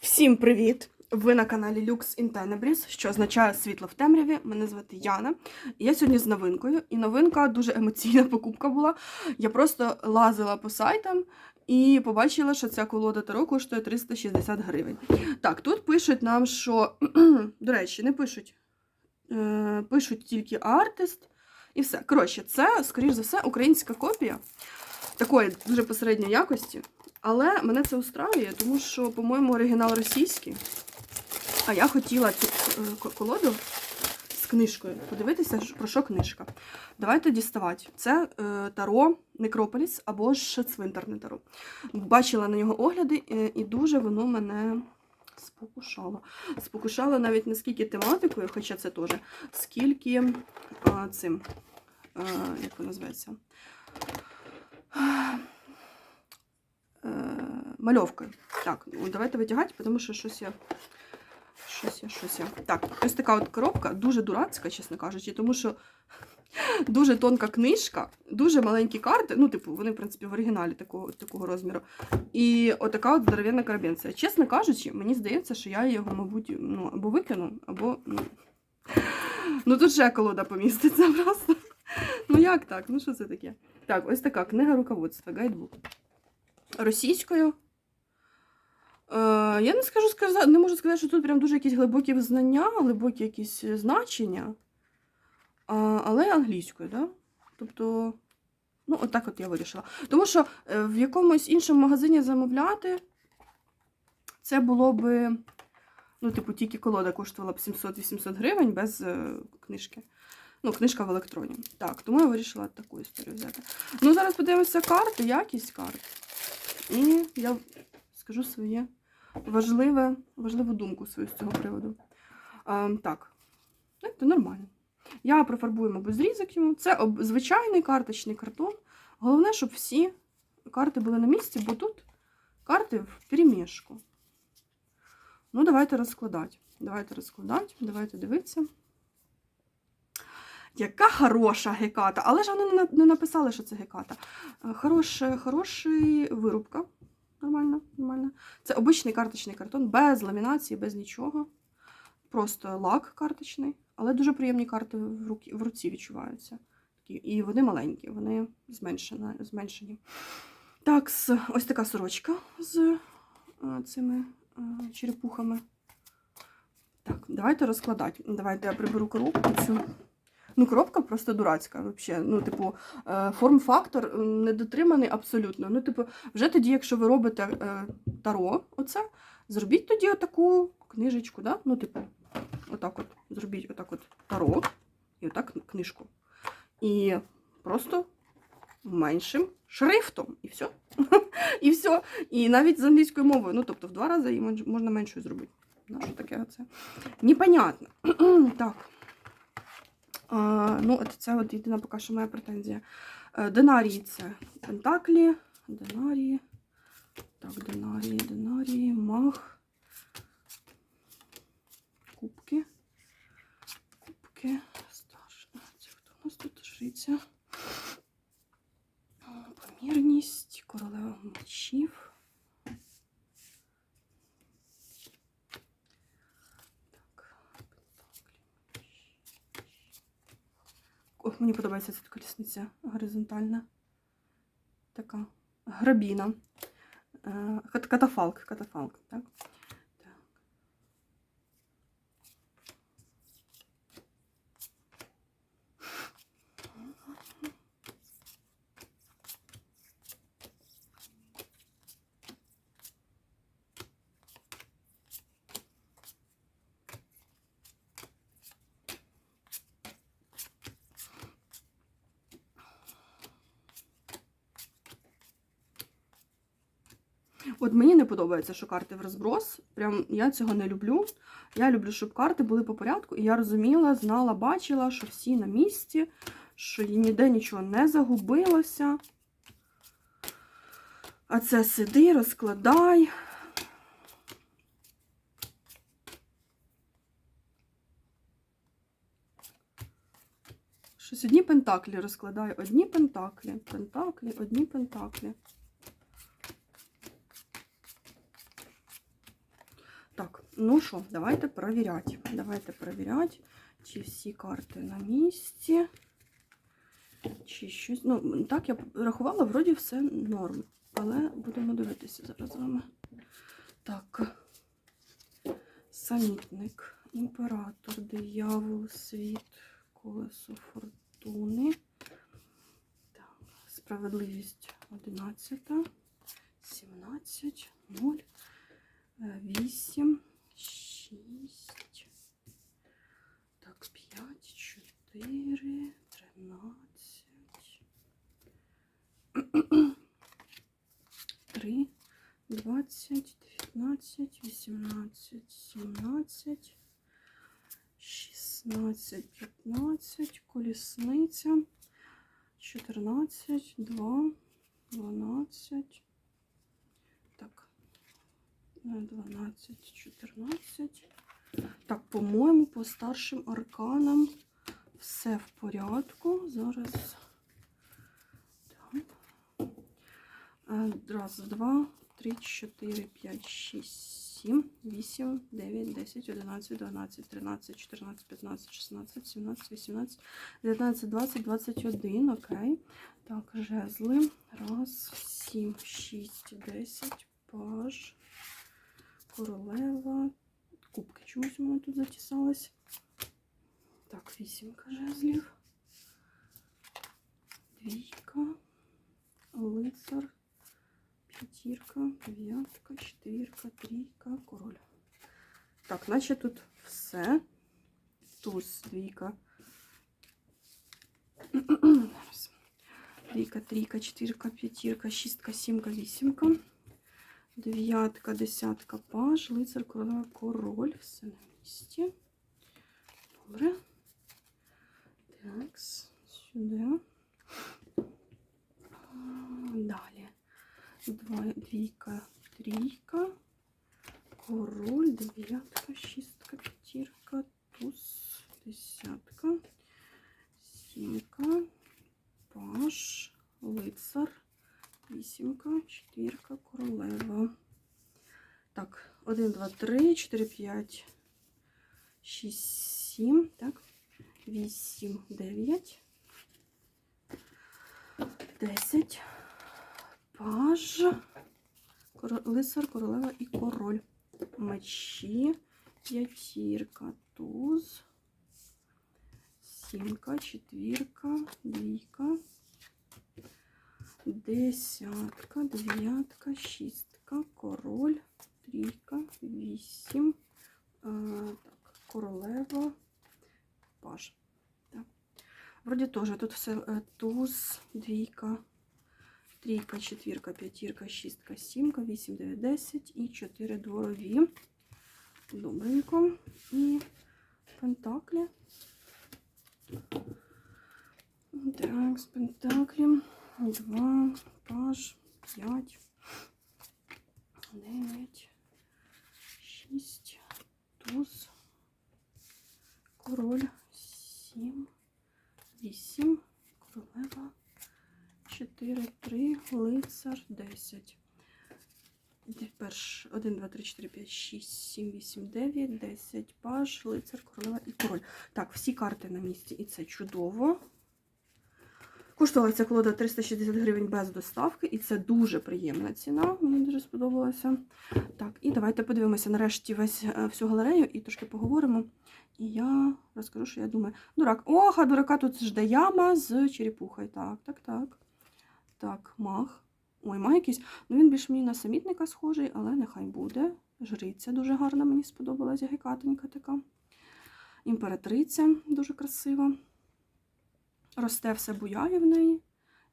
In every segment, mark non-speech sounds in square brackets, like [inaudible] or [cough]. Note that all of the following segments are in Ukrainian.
Всім привіт! Ви на каналі Lux in Tenebris, що означає світло в темряві. Мене звати Яна. Я сьогодні з новинкою. І новинка дуже емоційна [laughs] покупка була. Я просто лазила по сайтам і побачила, що ця колода Таро коштує 360 гривень. Так, тут пишуть нам, що, [clears throat] до речі, не пишуть. Е, пишуть тільки артист і все. Коротше, це, скоріш за все, українська копія такої дуже посередньої якості. Але мене це устраює, тому що, по-моєму, оригінал російський. А я хотіла цю е, колоду з книжкою. Подивитися, про що книжка. Давайте діставати. Це е, Таро Некрополіс або ж цвинтарне Таро. Бачила на нього огляди, е, і дуже воно мене спокушало. Спокушало навіть не скільки тематикою, хоча це теж, скільки цим, як воно називається? Е, мальовкою. Так, ну, давайте витягати, тому що щось я. Щось я, щось я. Так, ось така от коробка, дуже дурацька, чесно кажучи, тому що [laughs] дуже тонка книжка, дуже маленькі карти. Ну, типу, вони, в принципі, в оригіналі такого, такого розміру. І отака от здоровенна карабінця. Чесно кажучи, мені здається, що я його, мабуть, ну, або викину, або. Ну, [laughs] ну тут ще колода поміститься [laughs] просто. Ну як так? Ну що це таке? Так, ось така книга руководства, гайдбук. Російською. Е, я не скажу сказати, не можу сказати, що тут прям дуже якісь глибокі знання, глибокі якісь значення. Але англійською, да? Тобто, ну, отак от я вирішила. Тому що е, в якомусь іншому магазині замовляти це було би, ну, типу, тільки колода коштувала б 700-800 гривень без е, книжки. Ну, книжка в електроні. Так, тому я вирішила таку історію взяти. Ну, зараз подивимося карти, якість карт. І я скажу своє важливе, важливу думку свою з цього приводу. А, так, це нормально. Я профарбую, мабуть, зрізок йому. Це звичайний карточний картон. Головне, щоб всі карти були на місці, бо тут карти в перемішку. Ну, давайте розкладати. Давайте розкладати, давайте дивитися. Яка хороша геката, але ж вони не написали, що це геката. Е, Хороша, хороший вирубка. Нормально, нормально. Це обичний карточний картон, без ламінації, без нічого. Просто лак карточний, але дуже приємні карти в, руки, в руці відчуваються. І вони маленькі, вони зменшені. зменшені. Так, ось така сорочка з е, цими е, черепухами. Так, давайте розкладати. Давайте я приберу коробку цю. Ну, коробка просто дурацька, взагалі. Ну, типу, е, форм-фактор недотриманий абсолютно. Ну, типу, вже тоді, якщо ви робите е, таро, оце, зробіть тоді отаку книжечку, да? Ну, типу, отак от. Зробіть отак от таро і отак книжку. І просто меншим шрифтом. І все. [laughs] І все. І навіть з англійською мовою. Ну, тобто, в два рази її можна меншою зробити. Що таке оце? Непонятно. [clears throat] так. Ну, це от єдина поки що моя претензія. Е, Динарії це пентаклі, динарії. Так, динарії, динарії, мах. Кубки. Кубки. Стаж. Це у нас тут житься? Помірність, королева мечів. Так, пентаклі. Ох, мені подобається ця колісниця горизонтальна. Така грабіна. Е, Катафалк, катафалк, так? так. От мені не подобається, що карти в розброс. Прям я цього не люблю. Я люблю, щоб карти були по порядку, і я розуміла, знала, бачила, що всі на місці, що ніде нічого не загубилося. А це сиди, розкладай. Щось одні пентаклі розкладаю, одні пентаклі, пентаклі, одні пентаклі. Ну що, давайте перевіряти. Давайте перевіряти, чи всі карти на місці. Чи щось. Ну, так, я рахувала, вроді все норм. Але будемо дивитися зараз з вами. Так. Самітник, імператор, диявол, світ, колесо фортуни. Так, справедливість 11, 17, 0, 8, 6. Так, 5, 4, 13. 3, 20, 19, 18, 17, 16, 15, колісниця, 14, 2, 12, так, е, 12, 14. Так, по-моєму, по старшим арканам все в порядку. Зараз. Так. Е, Раз, два, три, чотири, п'ять, шість, сім, вісім, дев'ять, десять, одинадцять, дванадцять, тринадцять, чотирнадцять, п'ятнадцять, шістнадцять, сімнадцять, вісімнадцять, дев'ятнадцять, двадцять, двадцять один. Окей. Так, жезли. Раз, сім, шість, десять, паж, королева. Кубки чомусь у мене тут затісались. Так, вісімка жезлів. Двійка. Лицар. П'ятірка, дев'ятка, четвірка, трійка, король. Так, наче тут все. Туз, двійка. Зараз. Двійка, трійка, четвірка, п'ятірка, шістка, сімка, вісімка. Дев'ятка, десятка, паж, лицар, королева, король. Все на місці. Добре. Так, сюди. Далі. Два, двійка, трійка, король, дев'ятка, шістка, п'ятірка, туз, десятка, сімка, паш, лицар, вісімка, четвірка, королева. Так, один, два, три, чотири, п'ять, шість, сім, так, вісім, дев'ять, десять. Паж, коро- лицар, королева і король. Мечі, п'ятірка, туз, сімка, четвірка, двійка, десятка, дев'ятка, шістка, король, трійка, вісім, так, королева, паж. Вроді теж тут все е, туз, двійка, Трійка, четвірка, п'ятірка, шістка, сімка, вісім, дев'ять, десять і чотири дворові. Добренько. І пентаклі. Так, з пентаклі. Два, паж, п'ять, дев'ять, шість, туз, король, сім, вісім, королева. 4, 3, лицар, 10. Перш 1, 2, 3, 4, 5, 6, 7, 8, 9, 10, паж, лицар, королева і король. Так, всі карти на місці, і це чудово. Коштувала ця колода 360 гривень без доставки, і це дуже приємна ціна. Мені дуже сподобалося. Так, і давайте подивимося нарешті весь е, всю галерею і трошки поговоримо. І я розкажу, що я думаю. Дурак. Ох, а дурака тут жде яма з черепухою. Так, так, так. Так, маг. Ой, маг якийсь. Ну, він більш мені на самітника схожий, але нехай буде. Жриця дуже гарна, мені сподобалась, гекатенька така. Імператриця дуже красива. Росте все буяє в неї.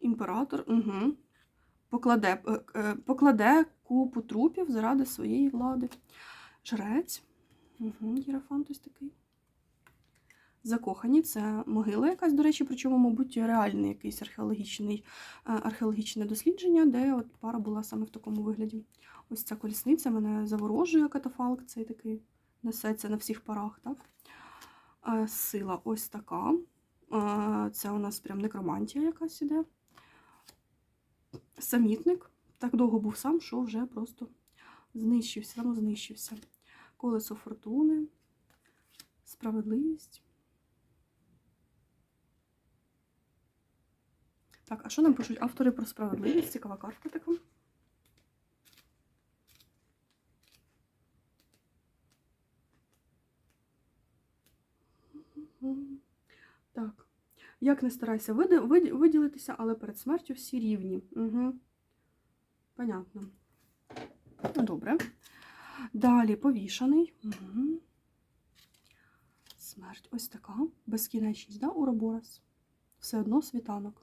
Імператор. Угу. Покладе, е, е, покладе купу трупів заради своєї влади. Жрець. Угу, Єрофант ось такий. Закохані це могила якась, до речі, причому, мабуть, реальне якесь археологічний, е, археологічне дослідження, де от пара була саме в такому вигляді. Ось ця колісниця мене заворожує катафалк, цей такий несеться на всіх парах. так? Сила ось така. Це у нас прям некромантія якась іде. Самітник. Так довго був сам, що вже просто знищився, самознищився. Колесо фортуни. Справедливість. Так, а що нам пишуть автори про справедливість? Цікава картка така. Мгм. Так. Як не старайся виділитися, але перед смертю всі рівні. Угу. Понятно. Ну, Добре. Далі повішаний. Угу. Смерть. Ось така. Безкінечність, да, Уроборос? Все одно світанок.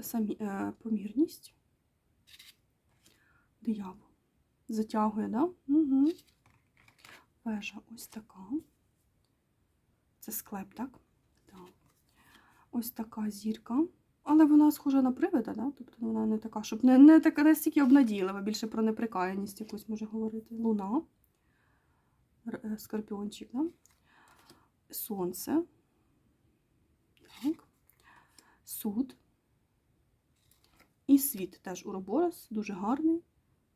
Самі, е, помірність. Диявол. Затягує, да? Угу. Вежа ось така. Це склеп, так? Ось така зірка. Але вона схожа на привида, да? тобто вона не така, щоб не, не така настільки обнадійлива, більше про неприкаяність якусь може говорити. Луна, е, скорпіончик, да? сонце. Так. Суд. І світ теж уроборос, дуже гарний,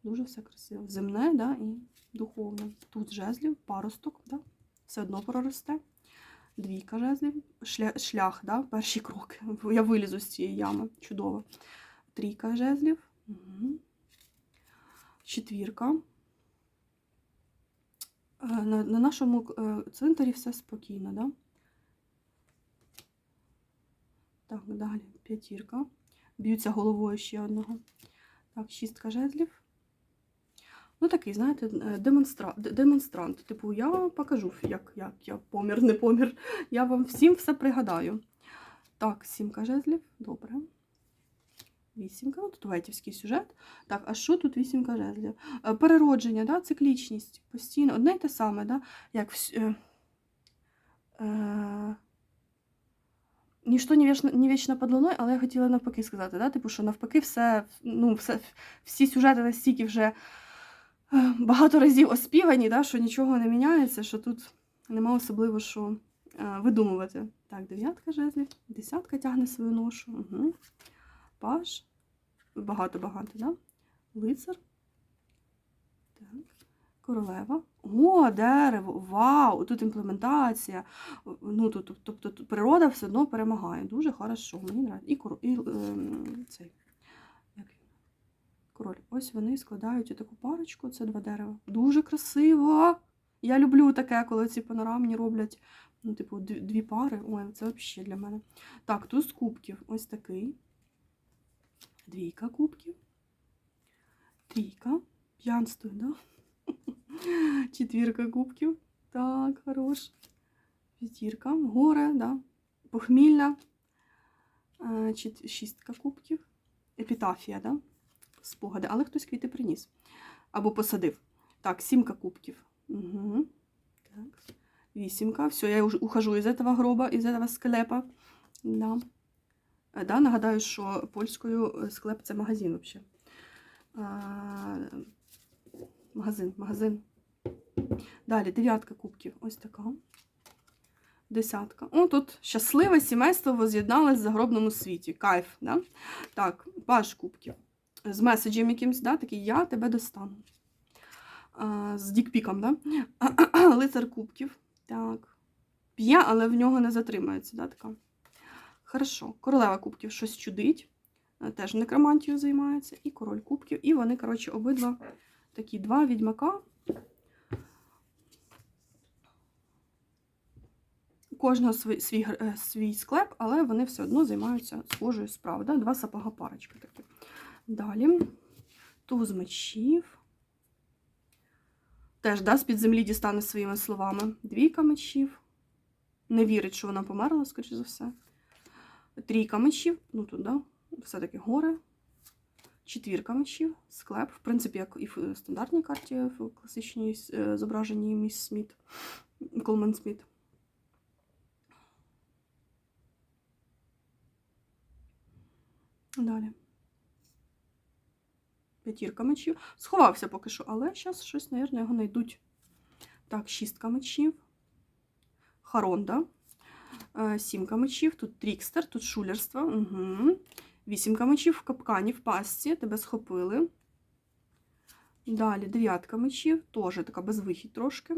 дуже все красиво. Земне да? і духовне. Тут жезлів, паросток, да? все одно проросте. Двійка жезлів, шлях, шлях да? перші кроки. [laughs] Я вилізу з цієї ями. Чудово. Трійка жезлів. Угу. Четвірка. Е, На, на нашому е, цвинтарі все спокійно, да? Так, далі п'ятірка. Б'ються головою ще одного. Так, шістка жезлів. Ну, такий, знаєте, е, демонстра... демонстрант. Типу, я покажу, як, як я помір, не помір. Я вам всім все пригадаю. Так, сімка жезлів. Добре. Вісімка. Тут ветівський сюжет. Так, а що тут вісімка жезлів? Е, Переродження, да? циклічність. Постійно. Одне й те саме, да? як е, е, Ніщо не вічно, не вічно під але я хотіла навпаки сказати, да? типу, що навпаки, все, ну, все, всі сюжети настільки вже багато разів оспівані, да? що нічого не міняється, що тут нема особливо що е, видумувати. Так, дев'ятка жезлів, десятка тягне свою ношу. Угу. Паш. Багато-багато, да? Лицар. Так. Королева. О, дерево! Вау! Тут імплементація. Ну, тут, тобто природа все одно перемагає. Дуже хорошо. Мені нравиться. І, коро- і ем, цей. Король. Ось вони складають таку парочку, це два дерева. Дуже красиво! Я люблю таке, коли ці панорамні роблять, ну, типу, дві, дві пари. Ой, це взагалі для мене. Так, туз кубків. Ось такий. Двійка кубків. Трійка. П'янство, да? [laughs] Четвірка кубків. Так, хорош. П'ятірка. Горе, да. Похмілля. Е, Шістка кубків. Епітафія, да? Спогади. Але хтось квіти приніс. Або посадив. Так, сімка кубків. Угу. Так. Вісімка. Все, я уже ухожу из этого гроба, из этого склепа. Да. Е, Да, нагадаю, що польською е, склеп це магазин взагалі. Магазин, магазин. Далі дев'ятка кубків. Ось така. Десятка. О, тут щасливе сімейство воз'єдналось в загробному світі. Кайф, да? Так, паш кубків. З меседжем якимсь, да? такий я тебе достану. З дікпіком, да? [clears throat] Лицар кубків. Так. П'є, але в нього не затримається, да, така. Хорошо. Королева кубків щось чудить. Е, Теж некромантією займається. І король кубків. І вони, коротше, обидва такі два відьмака. Кожного свій, свій, е, свій склеп, але вони все одно займаються схожою справою. Да? Два сапога парочка такі. Далі. Туз мечів. Теж да, з-під землі дістане своїми словами. Двійка мечів. Не вірить, що вона померла, скоріш за все. Трійка мечів. Ну тут, да, все-таки горе. Четвірка мечів, склеп. В принципі, як і в стандартній карті, в класичній е, зображенні міс Сміт, Колман Сміт. Далі. П'ятірка мечів. Сховався поки що, але зараз щось, мабуть, його знайдуть. Так, шістка мечів. Харонда. Е, Сімка мечів. Тут трікстер, тут шулерство. Угу. Вісімка мечів в капкані, в пастці. Тебе схопили. Далі дев'ятка мечів, теж така безвихідь трошки.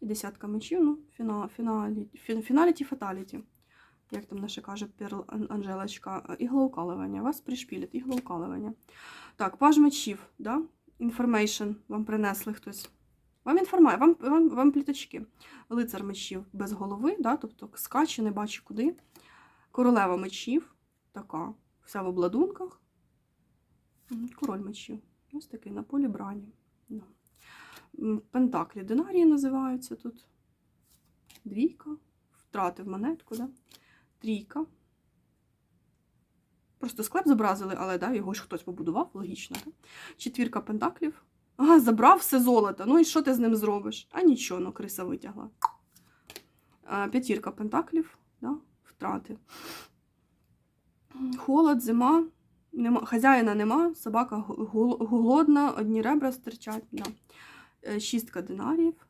І десятка мечів, ну, фіна, фіналі, фіналіті, фаталіті. Як там наша каже Перл Анжелочка, іглоукалування. Вас пришпілять, іглоукалування. Так, паж мечів, да? Information вам принесли хтось. Вам інформація, вам, вам, вам пліточки. Лицар мечів без голови, да? тобто скаче, не бачу куди. Королева мечів, така, вся в обладунках. Король мечів. Ось такий на полі брані. Да. Пентаклі динарії називаються тут. Двійка. Втратив монетку, да? Трійка. Просто склеп зобразили, але да, його ж хтось побудував, логічно. Да? Четвірка пентаклів. Ага, забрав все золото. Ну і що ти з ним зробиш? А нічого, ну криса витягла. А, П'ятірка пентаклів, да? втрати. Холод, зима. Нема, хазяїна нема, собака гол- гол- голодна, одні ребра стирчать. Да. Е, Шістка динарів.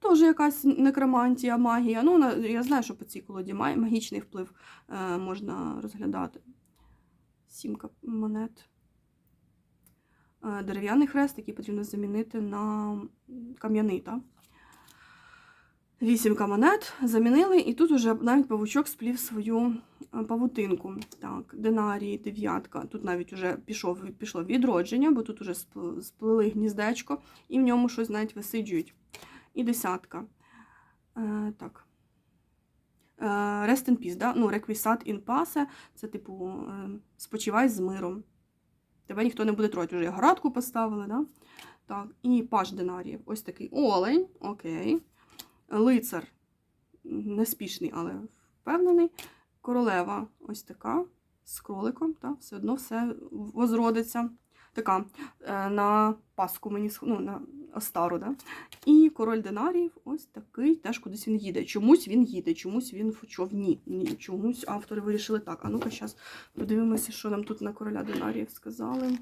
Теж якась некромантія, магія. Ну, я знаю, що по цій колоді магічний вплив е, можна розглядати. Сімка монет. Е, Дерев'яний хрест, який потрібно замінити на кам'яний. Вісімка монет замінили, і тут уже навіть павучок сплів свою е, павутинку. Так, динарії, дев'ятка. Тут навіть уже пішов, пішло відродження, бо тут уже спл- сплели гніздечко, і в ньому щось навіть висиджують. І десятка. Е, так. Е, Rest in peace, да? ну, requiescat in pace, це типу е, спочивай з миром. Тебе ніхто не буде трогати, вже і градку поставили, да? Так, і паж динаріїв. Ось такий олень, окей. Лицар неспішний, але впевнений. Королева ось така, з кроликом, та, все одно все возродиться. Така е, на паску мені ну, на Остару, да? І король динаріїв ось такий, теж кудись він їде. Чомусь він їде, чомусь він в човні. Ні, чомусь автори вирішили так. А ну-ка, зараз подивимося, що нам тут на короля динаріїв сказали.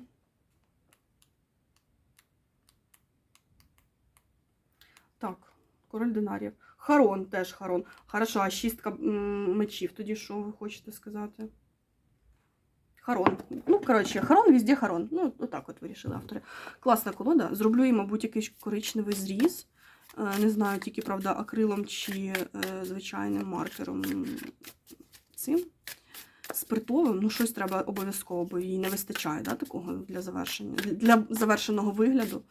Так, король динаріїв. Харон теж Харон. Хорошо, а шістка мечів. Тоді що ви хочете сказати? Харон. Ну, коротше, Харон везде Харон. Ну, отак от вирішили автори. Класна колода. Зроблю їй, мабуть, якийсь коричневий зріз. Е, Не знаю, тільки, правда, акрилом чи е, звичайним маркером цим. Спиртовим, ну щось треба обов'язково, бо їй не вистачає да, такого для завершення, для завершеного вигляду.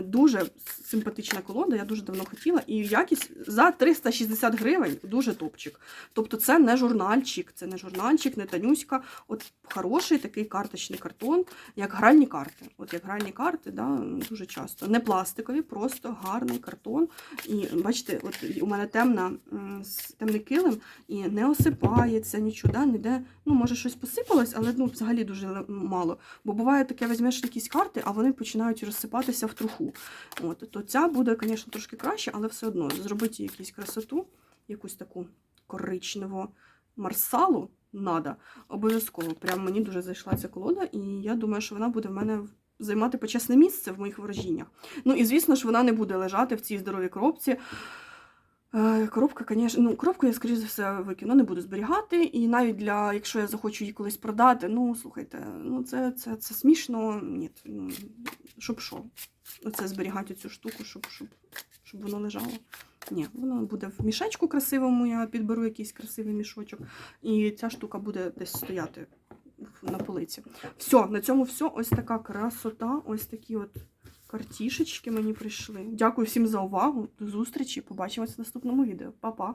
Дуже симпатична колода, я дуже давно хотіла. І якість за 360 гривень дуже топчик. Тобто це не журнальчик, це не журнальчик, не танюська. От хороший такий карточний картон, як гральні карти. От як гральні карти, да, дуже часто. Не пластикові, просто гарний картон. І бачите, от у мене темна, темний килим і не осипається нічого, да, ніде. Ну, може, щось посипалось, але ну, взагалі дуже мало. Бо буває таке, візьмеш якісь карти, а вони починають розсипатися в труху. От, то ця буде, звісно, трошки краще, але все одно зробити якусь красоту, якусь таку коричневу марсалу надо. Обов'язково. Прям мені дуже зайшла ця колода, і я думаю, що вона буде в мене займати почесне місце в моїх ворожіннях. Ну і звісно ж, вона не буде лежати в цій здоровій коробці. Е, Коробка, звісно, ну, коробку я, скоріш за все, викину, не буду зберігати. І навіть для, якщо я захочу її колись продати, ну слухайте, ну це, це, це смішно. Ні, ну, щоб що? Оце зберігати цю штуку, щоб, щоб, щоб воно лежало. Ні, воно буде в мішечку красивому, я підберу якийсь красивий мішочок. І ця штука буде десь стояти на полиці. Все, на цьому все. Ось така красота, ось такі от картішечки мені прийшли. Дякую всім за увагу. До зустрічі. Побачимось в наступному відео. Па-па!